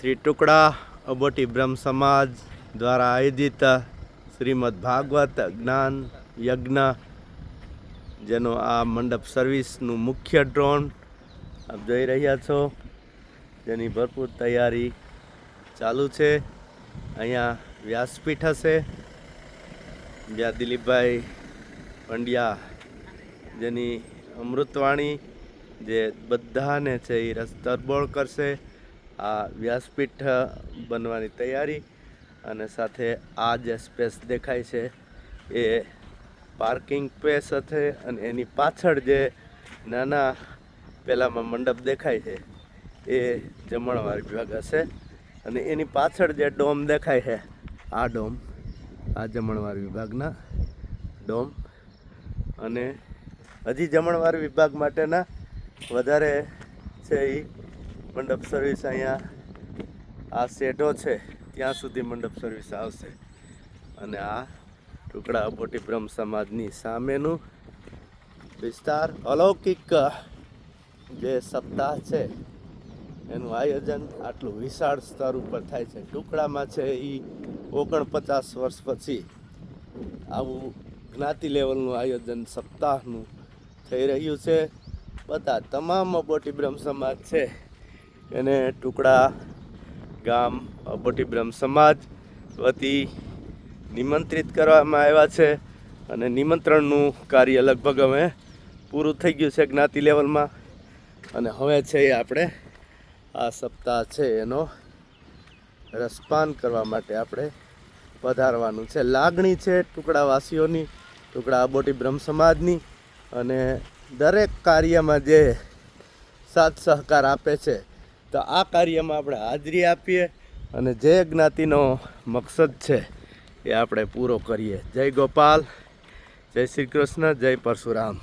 શ્રી ટુકડા અબોટી બ્રહ્મ સમાજ દ્વારા આયોજિત શ્રીમદ ભાગવત જ્ઞાન યજ્ઞ, જેનો આ મંડપ સર્વિસનું મુખ્ય ડ્રોન આપ જોઈ રહ્યા છો. જેની ભરપૂર તૈયારી ચાલુ છે. અહીંયા વ્યાસપીઠ હશે. જ્યાં દિલીપભાઈ પંડ્યા જેની અમૃતવાણી જે બધાને છે એ રસ તરબોળ કરશે. આ વ્યાસપીઠ બનવાની તૈયારી અને સાથે આ જે સ્પેસ દેખાય છે એ પાર્કિંગ સ્પેસ હશે અને એની પાછળ જે નાના પેલામાં મંડપ દેખાય છે એ જમણવાર વિભાગ હશે અને એની પાછળ જે ડોમ દેખાય છે, આ ડોમ, આ જમણવાર વિભાગના ડોમ અને હજી જમણવાર વિભાગ માટેના વધારે છે એ મંડપ સર્વિસ અહીંયા આ શેઢો છે, ત્યાં સુધી મંડપ સર્વિસ આવશે. અને આ ટુકડા અબોટી બ્રહ્મ સમાજની સામેનું વિસ્તાર અલૌકિક જે સપ્તાહ છે, એનું આયોજન આટલું વિશાળ સ્તર ઉપર થાય છે. ટુકડામાં છે એ ઓગણપચાસ વર્ષ પછી આવું જ્ઞાતિ લેવલનું આયોજન સપ્તાહનું થઈ રહ્યું છે. બધા તમામ અબોટી બ્રહ્મ સમાજ છે એને ટુકડા, ગામ અબોટી બ્રહ્મ સમાજ વતી નિમંત્રિત કરવામાં આવ્યા છે અને નિમંત્રણનું કાર્ય લગભગ હવે પૂરું થઈ ગયું છે જ્ઞાતિ લેવલમાં. અને હવે છે એ આપણે આ સપ્તાહ છે એનો રસપાન કરવા માટે આપણે પધારવાનું છે. લાગણી છે ટુકડાવાસીઓની, ટુકડા અબોટી બ્રહ્મ સમાજની અને દરેક કાર્યમાં જે સાથ સહકાર આપે છે તો આ કાર્યમાં આપણે હાજરી આપીએ અને જે જ્ઞાતિનો મકસદ છે એ આપણે પૂરો કરીએ. જય ગોપાલ, જય શ્રી કૃષ્ણ, જય પરશુરામ.